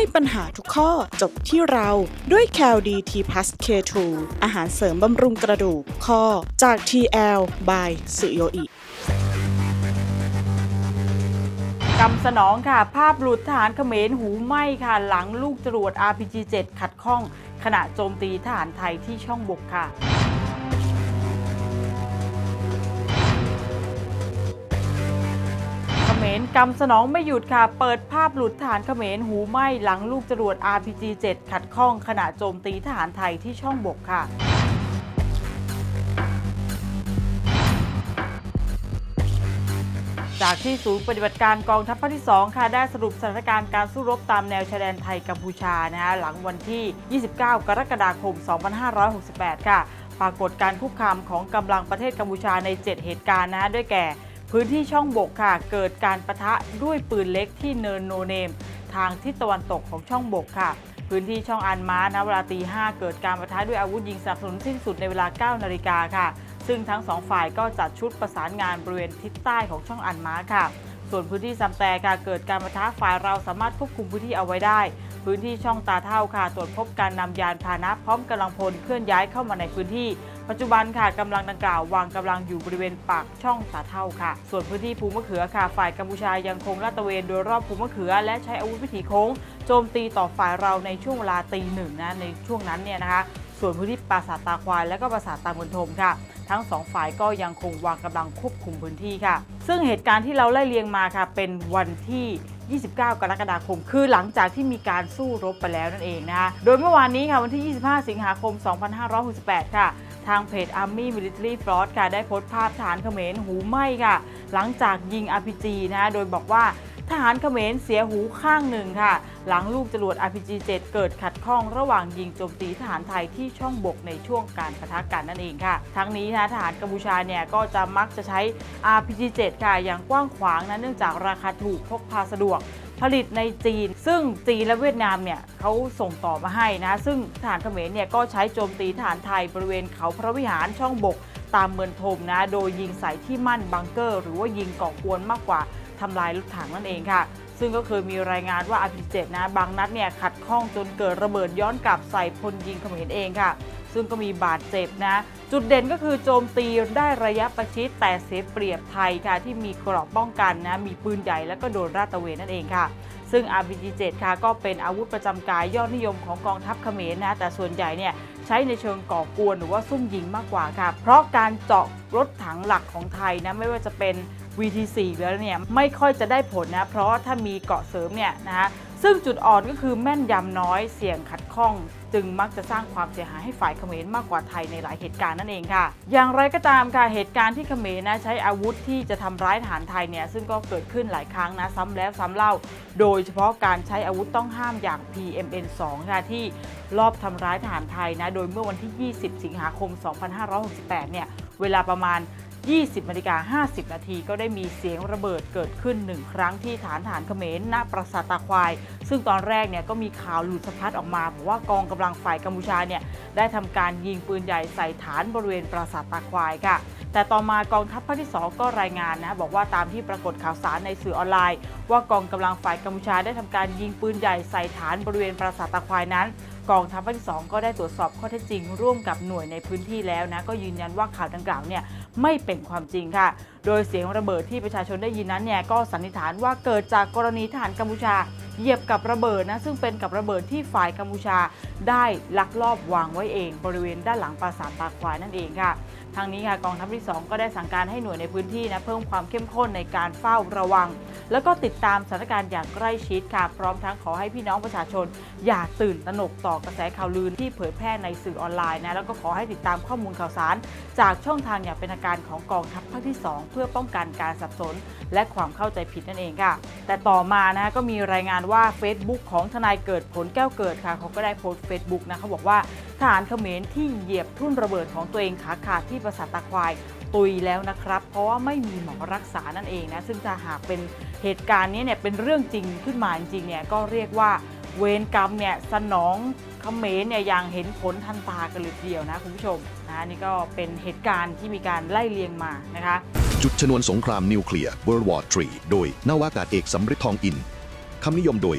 ให้ปัญหาทุกข้อจบที่เราด้วย c a l d t p l u s K2 อาหารเสริมบำรุงกระดูกข้อจาก TL by สุโยอิกำสนองค่ะ ภาพหลุดทหารเขมรหูไหม้ค่ะ หลังลูกจรวด RPG-7 ขัดข้อง ขณะโจมตีทหารไทยที่ช่องบกค่ะ มรกำสนองไม่หยุดค่ะ เปิดภาพหลุดทหารเขมรหูไหม้หลังลูกจรวด RPG-7 ขัดข้องขณะโจมตีทหารไทยที่ช่องบกค่ะจากที่ศูนย์ปฏิบัติการกองทัพภาคที่ 2 ค่ะ ได้สรุปสถานการณ์การสู้รบตามแนวชายแดนไทยกัมพูชานะฮะหลังวันที่ 29 กรกฎาคม 2568 ค่ะ ปรากฏการคุกคามของกำลังประเทศกัมพูชาใน 7 เหตุการณ์นะด้วยแก่ พื้นที่ช่องบกค่ะ เกิดการประทะด้วยปืนเล็กที่เนินโนเนม ทางทิศตะวันตกของช่องบกค่ะ พื้นที่ช่องอันม้านะเวลาตี5เกิดการประทะด้วยอาวุธยิงสนับสนุนสิ้นสุดในเวลา 9 นาฬิกาค่ะ ซึ่งทั้งสองฝ่ายก็จัดชุดประสานงานบริเวณทิศใต้ของช่องอันม้าค่ะ ส่วนพื้นที่ซัมแตค่ะเกิดการประทะฝ่ายเราสามารถควบคุมพื้นที่เอาไว้ได้ พื้นที่ช่องตาเท่าค่ะ ตรวจพบการนำยานพาหนะพร้อมกำลังพลเคลื่อนย้ายเข้ามาในพื้นที่ ปัจจุบันค่ะกำลังดังกล่าววางกำลังอยู่บริเวณปากช่องตาเท่าค่ะ ส่วนพื้นที่ภูมะเขือค่ะ ฝ่ายกัมพูชายังคงลาดตระเวนโดยรอบภูมะเขือ และใช้อาวุธวิถีโค้งโจมตีต่อฝ่ายเราในช่วงเวลาตีหนึ่งนะในช่วงนั้นเนี่ยนะคะ ส่วนพื้นที่ปราสาทตาควายและก็ปราสาทตาเมืองทมค่ะ ทั้งสองฝ่ายก็ยังคงวางกำลังควบคุมพื้นที่ค่ะ ซึ่งเหตุการณ์ที่เราไล่เลียงมาค่ะ เป็นวันที่ 29 กรกฎาคม คือหลังจากที่มีการสู้รบไปแล้วนั่นเองนะคะ โดยเมื่อวานนี้ค่ะวันที่ 25 สิงหาคม 2568 ค่ะ ทางเพจ Army Military Force ค่ะได้โพสต์ภาพทหารเขมรหูไหม้ค่ะ หลังจากยิง RPG นะ โดยบอกว่า ทหารเขมรเสียหูข้างหนึ่งค่ะ หลังลูกจรวด RPG-7 เกิดขัดข้องระหว่างยิงโจมตีทหารไทยที่ช่องบกในช่วงการปะทะกันนั่นเองค่ะ ทั้งนี้นะทหารกัมพูชาเนี่ยก็จะมักจะใช้ RPG-7 ค่ะอย่างกว้างขวางนะเนื่องจากราคาถูกพกพาสะดวกผลิตในจีน ซึ่งจีนและเวียดนามเนี่ยเขาส่งต่อมาให้นะ ซึ่งทหารเขมรเนี่ยก็ใช้โจมตีทหารไทยบริเวณเขาพระวิหารช่องบกตามเมืองทมนะ โดยยิงใส่ที่มั่นบังเกอร์ หรือว่ายิงก่อกวนมากกว่า ทำลายรถถังนั่นเองค่ะ ซึ่งก็เคยมีรายงานว่า RPG-7 นะบางนัดเนี่ยขัดข้องจนเกิดระเบิดย้อนกลับใส่พลยิงเขมรเองค่ะ ซึ่งก็มีบาดเจ็บนะ จุดเด่นก็คือโจมตีได้ระยะประชิดแต่เสียเปรียบไทยค่ะที่มีเกราะป้องกันนะมีปืนใหญ่แล้วก็โดนราดตะเวนนั่นเองค่ะ ซึ่ง RPG-7 ค่ะก็เป็นอาวุธประจำกายยอดนิยมของกองทัพเขมรนะแต่ส่วนใหญ่เนี่ยใช้ในเชิงก่อกวนหรือว่าซุ่มยิงมากกว่าค่ะ เพราะการเจาะรถถังหลักของไทยนะไม่ว่าจะเป็น VT4 แล้วเนี่ยไม่ค่อยจะได้ผลนะเพราะถ้ามีเกาะเสริมเนี่ยนะฮะซึ่งจุดอ่อนก็คือแม่นยำน้อยเสี่ยงขัดข้อง จึงมักจะสร้างความเสียหายให้ฝ่ายเขมรมากกว่าไทยในหลายเหตุการณ์นั่นเองค่ะ อย่างไรก็ตามค่ะเหตุการณ์ที่เขมรนะใช้อาวุธที่จะทำร้ายทหารไทยเนี่ยซึ่งก็เกิดขึ้นหลายครั้งนะซ้ำแล้วซ้ำเล่า โดยเฉพาะการใช้อาวุธต้องห้ามอย่าง PMN2 ค่ะที่ลอบทำร้ายทหารไทยนะโดยเมื่อวันที่ 20 สิงหาคม 2568 เนี่ยเวลาประมาณ 20นาฬิกา50 นาทีก็ได้มีเสียงระเบิดเกิดขึ้นหนึ่งครั้งที่ฐานฐานเขมรณปราสาทตาควาย ซึ่งตอนแรกเนี่ยก็มีข่าวหลุดสะพัดออกมาบอกว่ากองกำลังฝ่ายกัมพูชาเนี่ยได้ทำการยิงปืนใหญ่ใส่ฐานบริเวณปราสาทตาควายค่ะ แต่ต่อมากองทัพภาคที่ 2 ก็รายงานนะบอกว่าตามที่ปรากฏข่าวสารในสื่อออนไลน์ ว่ากองกำลังฝ่ายกัมพูชาได้ทำการยิงปืนใหญ่ใส่ฐานบริเวณปราสาทตาควายนั้นกองทัพภาคที่2ก็ได้ตรวจสอบข้อเท็จจริง ร่วมกับหน่วยในพื้นที่แล้วนะก็ยืนยันว่าข่าวดังกล่าวเนี่ยไม่เป็นความจริงค่ะ โดยเสียงระเบิดที่ประชาชนได้ยินนั้นเนี่ยก็สันนิษฐานว่าเกิดจากกรณีทหารกัมพูชาเหยียบกับระเบิดนะซึ่งเป็นกับระเบิดที่ฝ่ายกัมพูชาได้ลักลอบวางไว้เองบริเวณด้านหลังปราสาทตาควายนั่นเองค่ะ ทางนี้ค่ะกองทัพที่ 2 ก็ได้สั่งการให้หน่วยในพื้นที่นะเพิ่มความเข้มข้นในการเฝ้าระวัง แล้วก็ติดตามสถานการณ์อย่างใกล้ชิดค่ะ พร้อมทั้งขอให้พี่น้องประชาชน อย่าตื่นตระหนกต่อกระแสข่าวลือที่เผยแพร่ในสื่อออนไลน์นะแล้วก็ขอให้ติดตามข้อมูลข่าวสาร จากช่องทางอย่างเป็นทางการของกองทัพภาคที่ 2 เพื่อป้องกันการสับสน และความเข้าใจผิดนั่นเองค่ะ แต่ต่อมานะก็มีรายงานว่า Facebook ของทนายเกิดผลแก้วเกิดค่ะเขาก็ได้โพสต์ Facebook นะเขาบอกว่า ทหารเขมรที่เหยียบทุ่นระเบิดของตัวเองขาขาดที่ปราสาทตาควายตุยแล้วนะครับ เพราะว่าไม่มีหมอรักษานั่นเองนะ ซึ่งถ้าหากเป็นเหตุการณ์นี้เนี่ยเป็นเรื่องจริงขึ้นมาจริงเนี่ยก็เรียกว่าเวรกรรมเนี่ยสนองเขมรเนี่ยอย่างเห็นผลทันตากันเลยทีเดียวนะคุณผู้ชมนะนี่ก็เป็นเหตุการณ์ที่มีการไล่เลียงมานะคะ จุดชนวนสงครามนิวเคลียร์ World War III โดยนาวากาศเอกสำริดทองอินคำนิยมโดย